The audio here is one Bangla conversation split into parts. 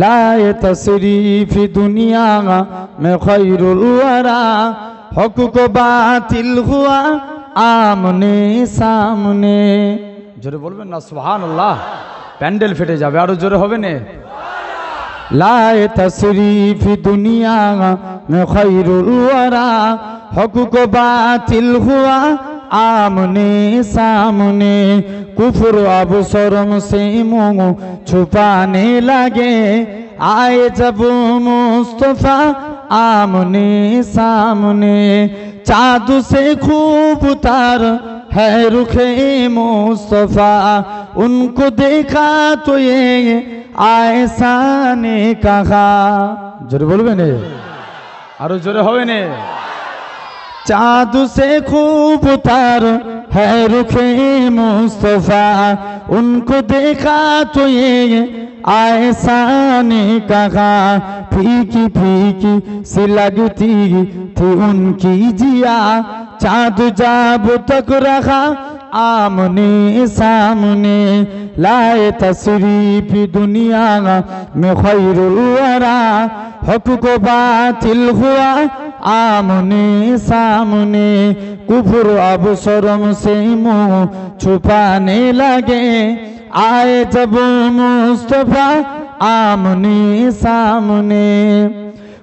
লায় تسری দুনিয়া মে میں ওয়ারা হক কো বাতিল হুয়া আমনে সামনে জোরে বলবেন না সুবহানাল্লাহ। প্যান্ডেল ফেটে যাবে আরও জোরে হবে না? লায় তশরিফ দুনিয়া মে খৈরুল ওয়ারা হক বাতিল হুয়া আমনে, সামনে, কুফর অবসরম সে মুহ ছুপানে লাগে। আয়ে যাব মুস্তফা, আমনে, সামনে। চাঁদু সে খুব তার হ্যাঁ রুখে মুস্তফা। উনকো দেখা তো এ আয়সানে কাহা। জোরে বলবে নে আরও জোরে হবে না? चाँद से खूब उतार है रुखे मुस्तफ़ा। उनको देखा तो ये ऐसा ने कहा फीकी फीकी सी लगती थी उनकी जिया। चाँद जाब तक रखा आमने सामने। लाए तशरीफ़ दुनिया में वरा। हक को बातिल हुआ आमने सामने कुफर अब शर्म से मुंह छुपाने लगे आए जब मुस्तफा आमने सामने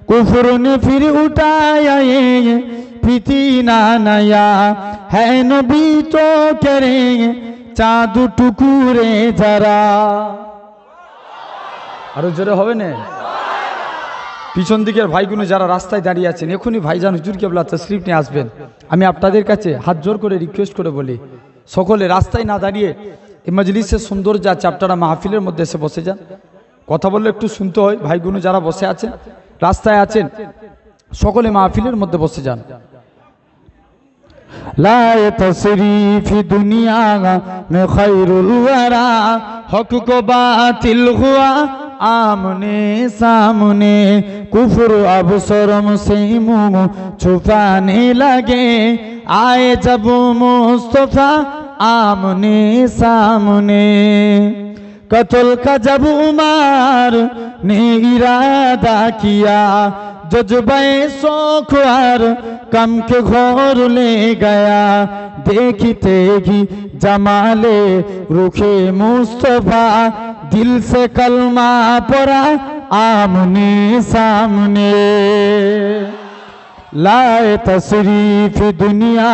कुफर ने फिर उठाया ये फिtina नया है नबी तो करेंगे চাঁদ টুকুরে যারা আরো জোরে হবে না পিছন দিকের ভাইগুলো যারা রাস্তায় দাঁড়িয়ে আছেন এখনই ভাইজান হুজুর কেবলা তশরিফ নিয়ে আসবেন আমি আপনাদের কাছে হাত জোর করে রিকোয়েস্ট করে বলি সকলে রাস্তায় না দাঁড়িয়ে এই মজলিসের সুন্দর যা আপনারা মাহফিলের মধ্যে এসে বসে যান কথা বললে একটু শুনতে হয় ভাইগুলো যারা বসে আছেন রাস্তায় আছেন সকলে মাহফিলের মধ্যে বসে যান लाए तशरीफ दुनिया में खैरुल वरा हक को बातिल हुआ आमने सामने कुफर अब शर्म से मुंह छुपाने लगे आए जब मुस्तफा आमने सामने कत्ल का जब उमार ने इरादा किया जज्बे शौक और कम के घोर ले गया देखते ही जमाले रुखे मुस्तफा दिल से कलमा पड़ा आमने सामने लाए तशरीफ दुनिया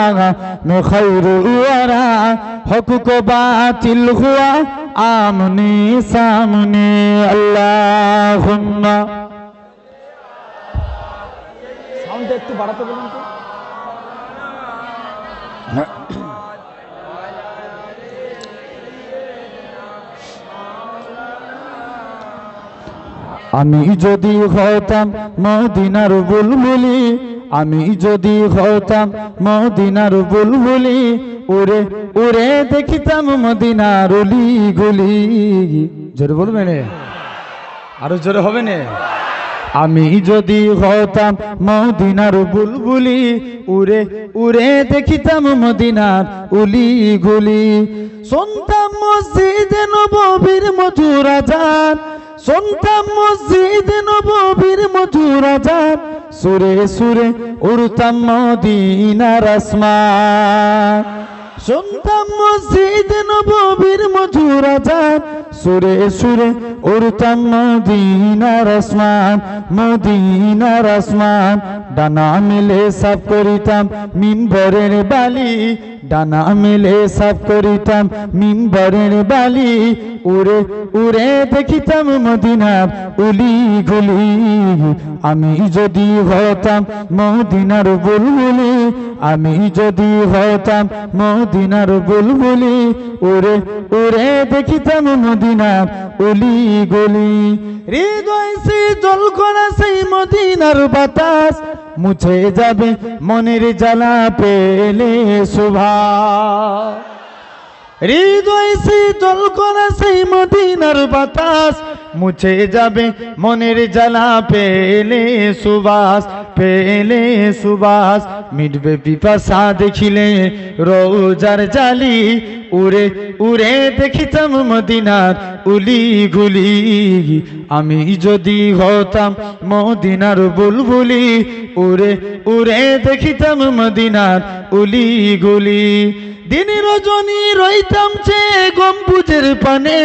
में खैर वरा हक को बातिल हुआ आमने सामने अल्लाहुम्मा সাউন্ডটা একটু বাড়াতে বলুন তো আমি যদি হতাম মদিনার বুলবুলি, আমি যদি হতাম মদিনার বুলবুলি, উড়ে উড়ে দেখিতাম মদিনার উলি গুলি জোরে বলবেন আরও জোরে হবে না? আমি যদি হতাম মদিনার বুলবুলি, উড়ে উড়ে দেখিতাম মদিনার উলি গুলি শুনতাম মসজিদ নববীর মধুর আজান শুনতাম মসজিদ নবীর মধুর আজান সুরে সুরে উড়তাম মদিনার আসমান। শুনতাম মসজিদ নববীর মধুর আজান। সুরে সুরে উড়তাম মদিনার আসমান মদিনার আসমান। ডানা মিলে সাফ করিতাম মিম্বরের বালি, ডানা মেলে সাফ করিতাম মিম্বরের বালি। উড়ে উড়ে দেখিতাম মদিনার উলি গুলি আমি যদি হতাম মদিনার বুলবুলি আমি যদি হতাম মদিনার বুলবুলি, ওরে ওরে দেখিতাম মদিনার উলি গলি হৃদয় সে জল করা সেই মদিনার বাতাস, মুছে যাবে মনের জ্বালা পেলে শোভা হৃদয় শীতল করে সেই মদিনার বাতাস। মুছে যাবে মনের জ্বালা পেলে সুবাস পেলে সুবাস। মিটবে পিপাসা দেখিলে রোজার জালি। উড়ে উড়ে দেখিতাম মদিনার উলি গুলি আমি যদি হতাম মদিনার বুলবুলি, উড়ে উড়ে দেখিতাম মদিনার উলি গুলি দিন রজনী রইতাম চে গম্বুজের পানে,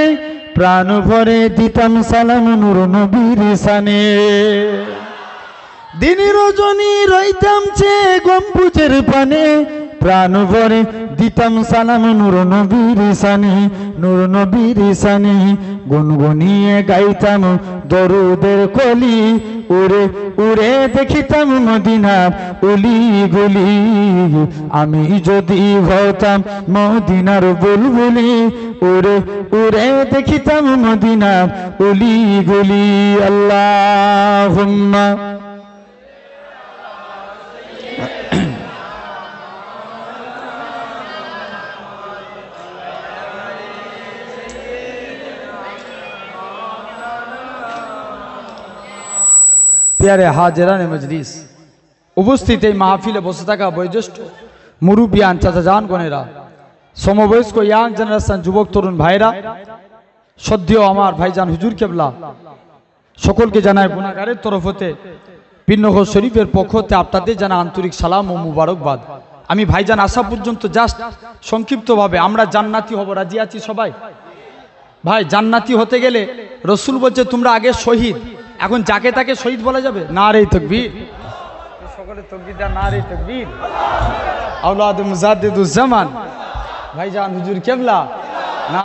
প্রাণ ভরে দিতাম সালাম নূর নবীর সানে। দিন রজনী রইতাম চে গম্বুজের পানে, প্রাণ ভরে দিতাম সালাম নূর নবীর সানে, নূর নবীর সানে। গুনগুনিয়ে গাইতাম দরুদের কলি উড়ে উড়ে দেখিতাম মদিনা উলি গুলি। আমি যদি হতাম মদিনার বুলবুলি, উড়ে উড়ে দেখিতাম মদিনা উলি গুলি। আল্লাহ পেয়ারে হাজেরানে মজলিস উপস্থিত এই মাহফিলে বসে থাকা বয়োজ্যেষ্ঠ মুরুবিয়ান চাচা জান গনেরা সমবয়স্ক ইয়াং জেনারেশন যুবক তরুণ ভাইরা সদ্য আমার ভাইজান হুজুর কেবলা সকলকে জানায় গুণাগারের তরফ হতে পিন্নঘর শরীফের পক্ষ হতে আপনাদের জানা আন্তরিক সালাম ও মুবারকবাদ আমি ভাইজান আসা পর্যন্ত জাস্ট সংক্ষিপ্তভাবে আমরা জান্নাতি হব রাজি আছি সবাই ভাই জান্নাতি হতে গেলে রসুল বলছে তোমরা আগে শহীদ এখন যাকে তাকে শহীদ বলা যাবে? না রে তকবীর। সকলে তকবীর দেন, না রে তকবীর। আউলাদ মুজাদ্দিদুজ্জামান। ভাইজান হুজুর কেবলা।